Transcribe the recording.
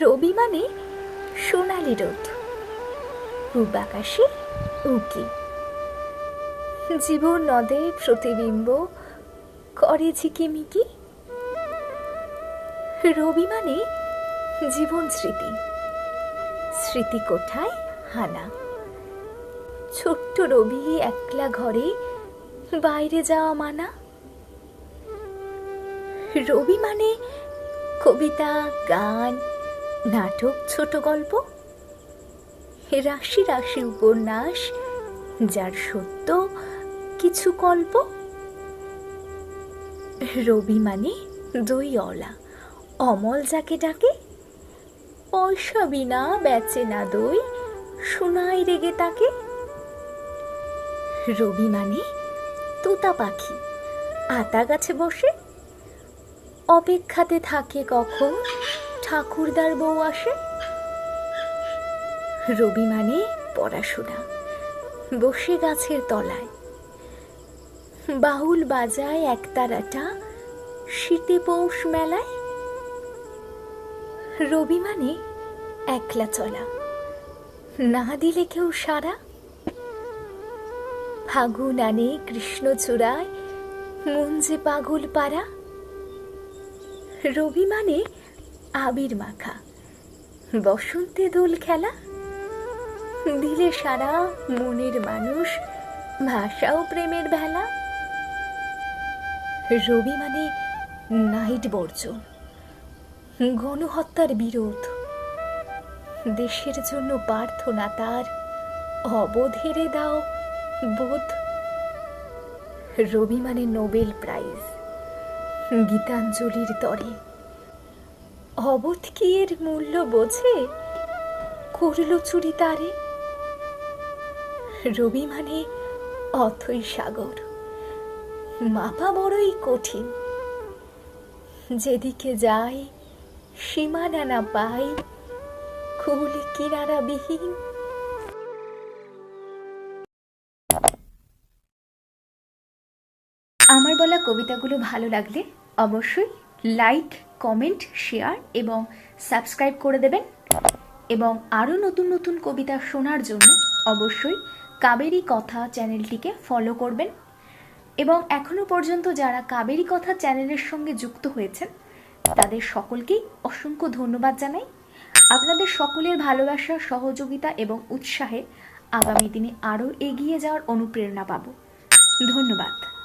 রবি মানে সোনালি রোদ। পূব আকাশে উঁকি। জীবন নদে প্রতিবিম্ব করে ঝিকিমিকি। রবি মানে জীবন স্মৃতি। স্মৃতি কোঠায় হানা। ছোট্ট রবি একলা ঘরে বাইরে যাওয়া মানা। রবি মানে কবিতা, গান নাটক, ছোট গল্প? রাশি রাশি উপন্যাস, যার সত্য কিছু গল্প? রবি মানে দই অলা। অমল যাকে ডাকে, পয়সা বিনা বেচে না দই শোনায় রেগে তাকে। রবি মানে তোতা পাখি। আতা গাছে বসে, অপেক্ষাতে থাকে কখন ঠাকুরদার বউ আসে? রবি মানে পড়াশোনা। বসে গাছের তলায়। বাউল বাজায় একতারাটা শীতে পৌষ মেলায়। রবি মানে একলা চলা। না দিলে কেউ সারা। ফাগুন আনে কৃষ্ণ চূড়ায় মন যে পাগল পাড়া। রবি মানে আবির মাখা। বসন্তে দোল খেলা? দিলে সারা মনের মানুষ ভাষাও প্রেমের ভেলা। রবি মানে নাইট বর্জন, গণহত্যার বিরোধ। দেশের জন্য প্রার্থনা তার, অবধেরে দাও বোধ। রবি মানে নোবেল প্রাইজ, গীতাঞ্জলির তরে। অবোধ কি এর মূল্য বোঝে? করল চুরি তারে? রবি মানে অথই সাগর। মাপা বড়ই কঠিন। যেদিকে যাই, সীমানা না পাই, কুল কিনারা বিহীন। আমার বলা কবিতাগুলো ভালো লাগলে অবশ্যই লাইক কমেন্ট শেয়ার এবং সাবস্ক্রাইব করে দেবেন। এবং আরও নতুন নতুন কবিতা শোনার জন্য অবশ্যই কাবেরী কথা চ্যানেলটিকে ফলো করবেন। এবং এখনও পর্যন্ত যারা কাবেরী কথা চ্যানেলের সঙ্গে যুক্ত হয়েছেন, তাদের সকলকেই অসংখ্য ধন্যবাদ জানাই। আপনাদের সকলের ভালোবাসা, সহযোগিতা এবং উৎসাহে আগামী দিনে আরও এগিয়ে যাওয়ার অনুপ্রেরণা পাব। ধন্যবাদ।